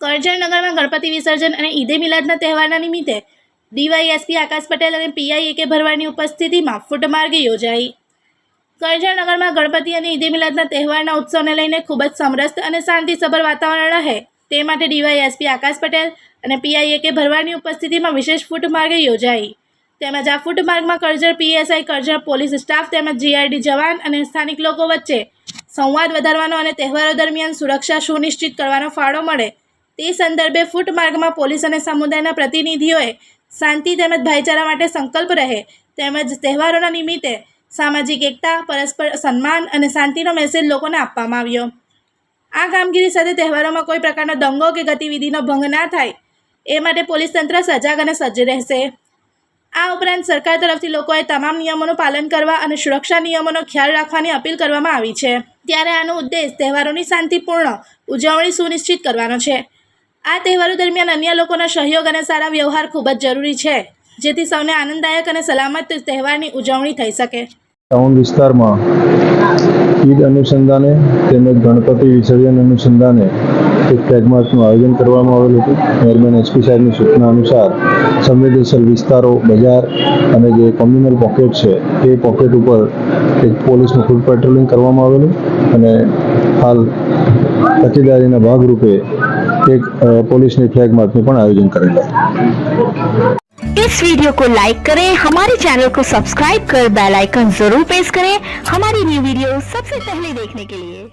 કરજણનગરમાં ગણપતિ વિસર્જન અને ઈદે મિલાદના તહેવારના નિમિત્તે ડીવાયએસપી આકાશ પટેલ અને પીઆઈ એકે ભરવાડની ઉપસ્થિતિમાં ફૂટમાર્ગ યોજાઈ. કરજણનગરમાં ગણપતિ અને ઈદે મિલાદના તહેવારના ઉત્સવને લઈને ખૂબ જ સમરસ અને શાંતિસભર વાતાવરણ રહે તે માટે ડીવાયએસપી આકાશ પટેલ અને પીઆઈ એકે ભરવાડની ઉપસ્થિતિમાં વિશેષ ફૂટમાર્ગ યોજાઈ. તેમજ આ ફૂટમાર્ગમાં Karjan PSI, Karjan police staff તેમજ જીઆરડી જવાન અને સ્થાનિક લોકો વચ્ચે સંવાદ વધારવાનો અને તહેવારો દરમિયાન સુરક્ષા સુનિશ્ચિત કરવાનો ફાળો મળે તે સંદર્ભે ફૂટમાર્ગમાં પોલીસ અને સમુદાયના પ્રતિનિધિઓએ શાંતિ તેમજ ભાઈચારા માટે સંકલ્પ રહે તેમજ તહેવારોના નિમિત્તે સામાજિક એકતા, પરસ્પર સન્માન અને શાંતિનો મેસેજ લોકોને આપવામાં આવ્યો. આ કામગીરી સાથે તહેવારોમાં કોઈ પ્રકારનો દંગો કે ગતિવિધિનો ભંગ ના થાય એ માટે પોલીસ તંત્ર સજાગ અને સજ્જ રહેશે. આ ઉપરાંત સરકાર તરફથી લોકોએ તમામ નિયમોનું પાલન કરવા અને સુરક્ષા નિયમોનો ખ્યાલ રાખવાની અપીલ કરવામાં આવી છે. ત્યારે આનો ઉદ્દેશ તહેવારોની શાંતિપૂર્ણ ઉજવણી સુનિશ્ચિત કરવાનો છે. આ તહેવારો દરમિયાન અન્ય લોકોનો સહયોગ અને સારા વ્યવહાર ખૂબ જ જરૂરી છે, જેથી સૌને આનંદદાયક અને સલામત તહેવારની ઉજવણી થઈ શકે. ટાઉન વિસ્તારમાં ઈદ અનુસંધાને તેમજ ગણપતિ વિસર્જન અનુસંધાને એક ફ્લેગ આયોજન કરવામાં આવેલું હતું. ચેરમેન એસપી સાહેબની સૂચના અનુસાર સંવેદનશીલ વિસ્તારો, બજાર અને જે કોમ્યુનલ પોકેટ છે, એ પોકેટ ઉપર એક પોલીસનું ફૂડ પેટ્રોલિંગ કરવામાં આવેલું અને હાલ તકેદારીના ભાગરૂપે એક पुलिस ने फ्लैग मार्च में आयोजन करेगा इस वीडियो को लाइक करें हमारे चैनल को सब्सक्राइब कर बेल आइकन जरूर प्रेस करें हमारी न्यू वीडियो सबसे पहले देखने के लिए